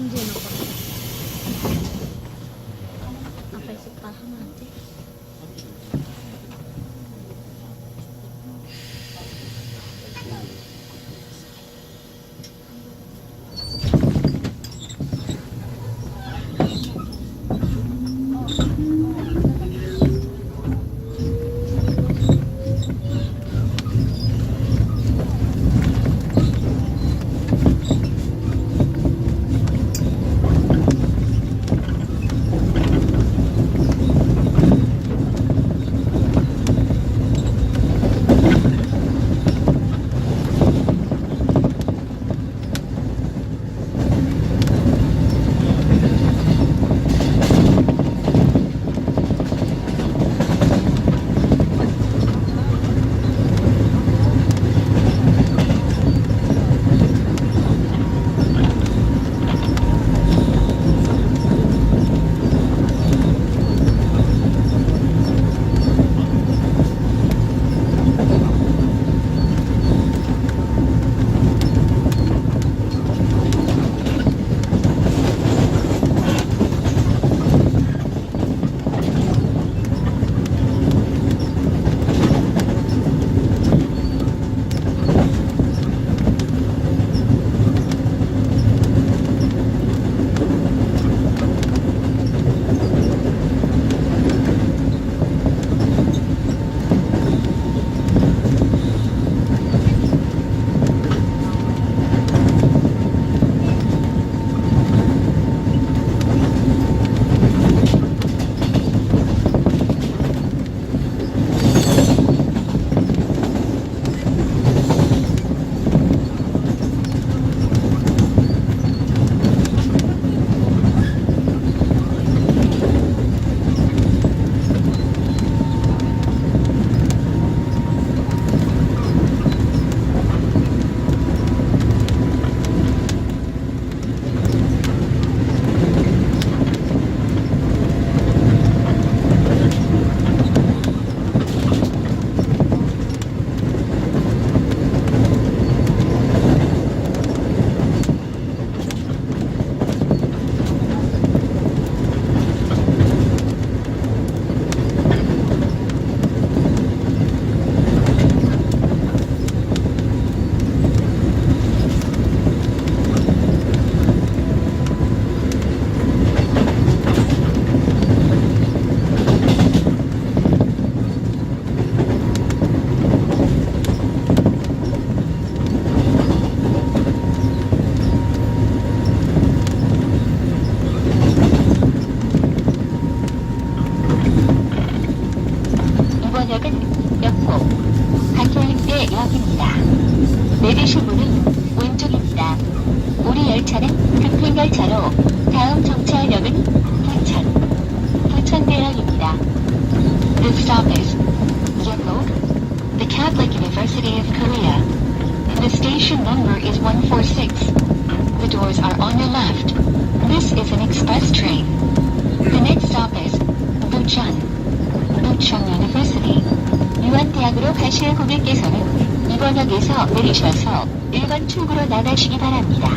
승진 아빠. 아빠 있었다 하면 안 돼? 역은 역곡 간솔림대 역입니다. 내리실 문은 왼쪽입니다. 우리 열차는 급행열차로 다음 정차역은 부천, 부천대역입니다. This stop is Yeonguk, the Catholic University of Korea. The station number is 146. The doors are on your left. This is an express train. The next stop is Bucheon. 부천 유한대학으로 가실 고객께서는 이번 역에서 내리셔서 1번 출구로 나가시기 바랍니다.